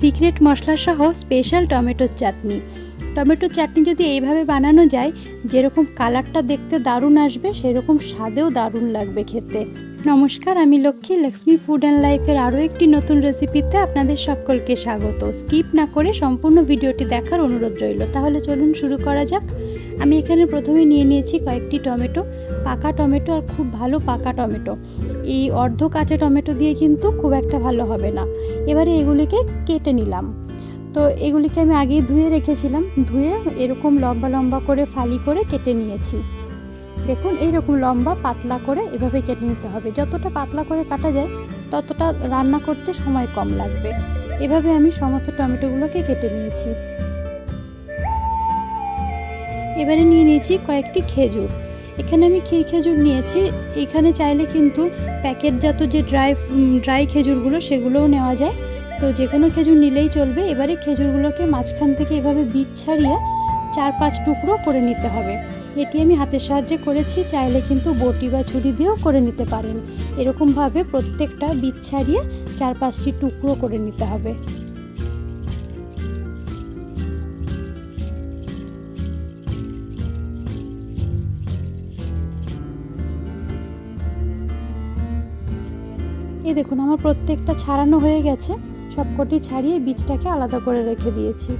Secret মশলা সহ special টমেটোর চাটনি। টমেটোর চাটনি যদি এইভাবে বানানো যায়, যেরকম কালারটা দেখতে দারুণ আসবে, সেরকম স্বাদেও দারুণ লাগবে খেতে। নমস্কার, আমি লক্ষ্মী লক্ষ্মী ফুড অ্যান্ড লাইফের আরও একটি নতুন রেসিপিতে আপনাদের সকলকে স্বাগত। স্কিপ না করে সম্পূর্ণ ভিডিওটি দেখার অনুরোধ রইল। তাহলে চলুন শুরু করা যাক। আমি এখানে প্রথমে নিয়ে নিয়েছি কয়েকটি টমেটো। পাকা টমেটো আর খুব ভালো পাকা টমেটো। এই অর্ধ কাঁচা টমেটো দিয়ে কিন্তু খুব একটা ভালো হবে না। এবারে এগুলিকে কেটে নিলাম। তো এগুলিকে আমি আগেই ধুয়ে রেখেছিলাম, ধুয়ে এরকম লম্বা লম্বা করে ফালি করে কেটে নিয়েছি। দেখুন, এইরকম লম্বা পাতলা করে এভাবে কেটে নিতে হবে। যতটা পাতলা করে কাটা যায়, ততটা রান্না করতে সময় কম লাগবে। এভাবে আমি সমস্ত টমেটোগুলোকে কেটে নিয়েছি। এবারে নিয়ে নিয়েছি কয়েকটি খেজুর। এখানে আমি ক্ষীর খেজুর নিয়েছি। এখানে চাইলে কিন্তু প্যাকেটজাত যে ড্রাই ড্রাই খেজুরগুলো সেগুলোও নেওয়া যায়। তো যে কোনো খেজুর নিলেই চলবে। এবারে খেজুরগুলোকে মাঝখান থেকে এভাবে বীজ ছাড়িয়ে চার পাঁচ টুকরো করে নিতে হবে। এটি আমি হাতের সাহায্যে করেছি। চাইলে কিন্তু বটি বা ছুরি দিয়েও করে নিতে পারেন। এরকমভাবে প্রত্যেকটা বীজ ছাড়িয়ে চার পাঁচটি টুকরো করে নিতে হবে। এই দেখুন, আমার প্রত্যেকটা ছাড়ানো হয়ে গেছে। সবকটি ছাড়িয়ে বীজটাকে আলাদা করে রেখে দিয়েছি।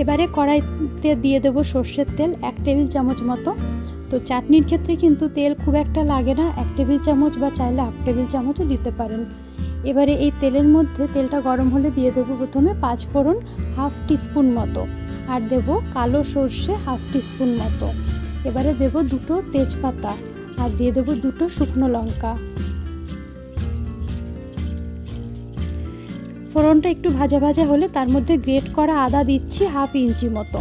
এবারে কড়াইতে দিয়ে দেবো সর্ষের তেল এক টেবিল চামচ মতো। তো চাটনির ক্ষেত্রে কিন্তু তেল খুব একটা লাগে না, এক টেবিল চামচ বা চাইলে হাফ টেবিল চামচও দিতে পারেন। এবারে এই তেলের মধ্যে তেলটা গরম হলে দিয়ে দেবো প্রথমে পাঁচ ফোড়ন হাফ টিস্পুন মতো। আর দেব কালো সর্ষে হাফ টিস্পুন মতো। এবারে দেব দুটো তেজপাতা। আর দিয়ে দেবো দুটো শুকনো লঙ্কা। ফোড়নটা একটু ভাজা ভাজা হলে তার মধ্যে গ্রেট করা আদা দিচ্ছি হাফ ইঞ্চি মতো।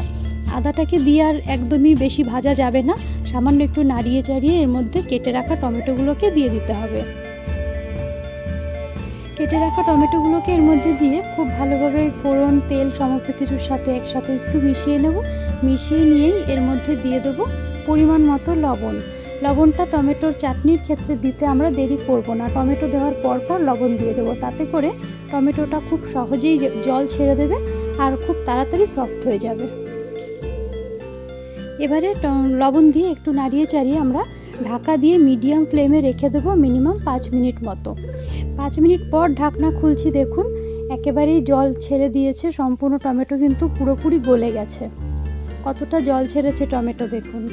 আদাটাকে দিয়ে আর একদমই বেশি ভাজা যাবে না, সামান্য একটু নাড়িয়ে চাড়িয়ে এর মধ্যে কেটে রাখা টমেটোগুলোকে দিয়ে দিতে হবে। কেটে রাখা টমেটোগুলোকে এর মধ্যে দিয়ে খুব ভালোভাবে ফোড়ন, তেল, সমস্ত কিছুর সাথে একসাথে একটু মিশিয়ে নেব। মিশিয়ে নিয়েই এর মধ্যে দিয়ে দেবো পরিমাণ মতো লবণ। লবণটা টমেটোর চাটনির ক্ষেত্রে দিতে আমরা দেরি করব না। টমেটো দেওয়ার পর পর লবণ দিয়ে দেবো। তাতে করে টমেটোটা খুব সহজেই জল ছেড়ে দেবে আর খুব তাড়াতাড়ি সফট হয়ে যাবে। এবারে লবণ দিয়ে একটু নাড়িয়ে চাড়িয়ে আমরা ঢাকা দিয়ে মিডিয়াম ফ্লেমে রেখে দেবো মিনিমাম পাঁচ মিনিট মতো। পাঁচ মিনিট পর ঢাকনা খুলছি দেখুন, একেবারেই জল ছেড়ে দিয়েছে, সম্পূর্ণ টমেটো কিন্তু পুরোপুরি গলে গেছে। কতটা জল ছেড়েছে টমেটো দেখুন।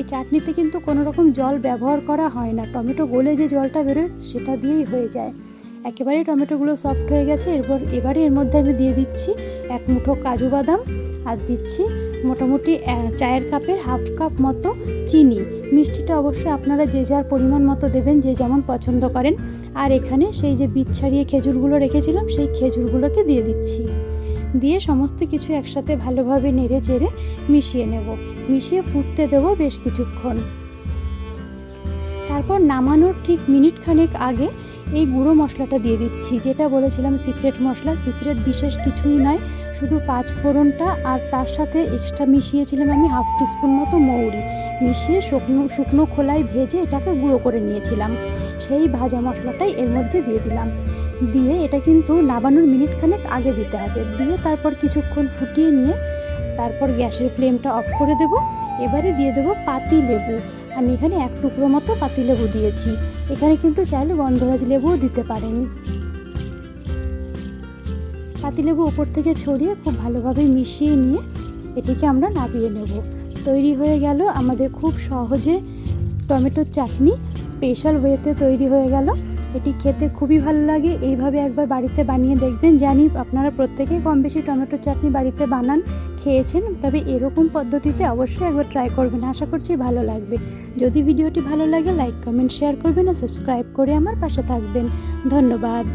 এই চাটনিতে কিন্তু কোনো রকম জল ব্যবহার করা হয় না। টমেটো গলে যে জলটা বেরোয়, সেটা দিয়েই হয়ে যায়। একেবারে টমেটোগুলো সফট হয়ে গেছে। এরপর এবারে এর মধ্যে আমি দিয়ে দিচ্ছি এক মুঠো কাজু বাদাম আর দিচ্ছি মোটামুটি চায়ের কাপের হাফ কাপ মতো চিনি। মিষ্টিটা অবশ্যই আপনারা যে যার পরিমাণ মতো দেবেন, যে যেমন পছন্দ করেন। আর এখানে সেই যে বীজ ছাড়িয়ে খেজুরগুলো রেখেছিলাম, সেই খেজুরগুলোকে দিয়ে দিচ্ছি। দিয়ে সমস্ত কিছু একসাথে ভালোভাবে নেড়ে চেড়ে মিশিয়ে নেব। মিশিয়ে ফুটতে দেবো বেশ কিছুক্ষণ। তারপর নামানোর ঠিক মিনিট খানেক আগে এই গুঁড়ো মশলাটা দিয়ে দিচ্ছি। যেটা বলেছিলাম সিক্রেট মশলা, সিক্রেট বিশেষ কিছুই নয়, শুধু পাঁচ ফোড়নটা আর তার সাথে এক্সট্রা মিশিয়েছিলাম আমি হাফ টিস্পুন মতো মৌরি। মিশিয়ে শুকনো শুকনো খোলায় ভেজে এটাকে গুঁড়ো করে নিয়েছিলাম। সেই ভাজা মশলাটাই এর মধ্যে দিয়ে দিলাম। দিয়ে এটা কিন্তু নাবানোর মিনিট খানেক আগে দিতে হবে। দিয়ে তারপর কিছুক্ষণ ফুটিয়ে নিয়ে তারপর গ্যাসের ফ্লেমটা অফ করে দেব। এবারে দিয়ে দেবো পাতি লেবু। আমি এখানে এক টুকরো মতো পাতি লেবু দিয়েছি। এখানে কিন্তু চাইলে গন্ধরাজ লেবুও দিতে পারেন। পাতিলেবু ওপর থেকে ছড়িয়ে খুব ভালোভাবে মিশিয়ে নিয়ে এটিকে আমরা নাবিয়ে নেব। তৈরি হয়ে গেল আমাদের খুব সহজে টমেটোর চাটনি। স্পেশাল ওয়েতে তৈরি হয়ে গেল। এটি খেতে খুবই ভালো লাগে। এইভাবে একবার বাড়িতে বানিয়ে দেখবেন জানি আপনারা প্রত্যেকেই কম বেশি টমেটোর চাটনি বাড়িতে বানান, খেয়েছেন। তবে এরকম পদ্ধতিতে অবশ্যই একবার ট্রাই করবেন। আশা করছি ভালো লাগবে। যদি ভিডিওটি ভালো লাগে লাইক কমেন্ট শেয়ার করবেন আর সাবস্ক্রাইব করে আমার পাশে থাকবেন। ধন্যবাদ।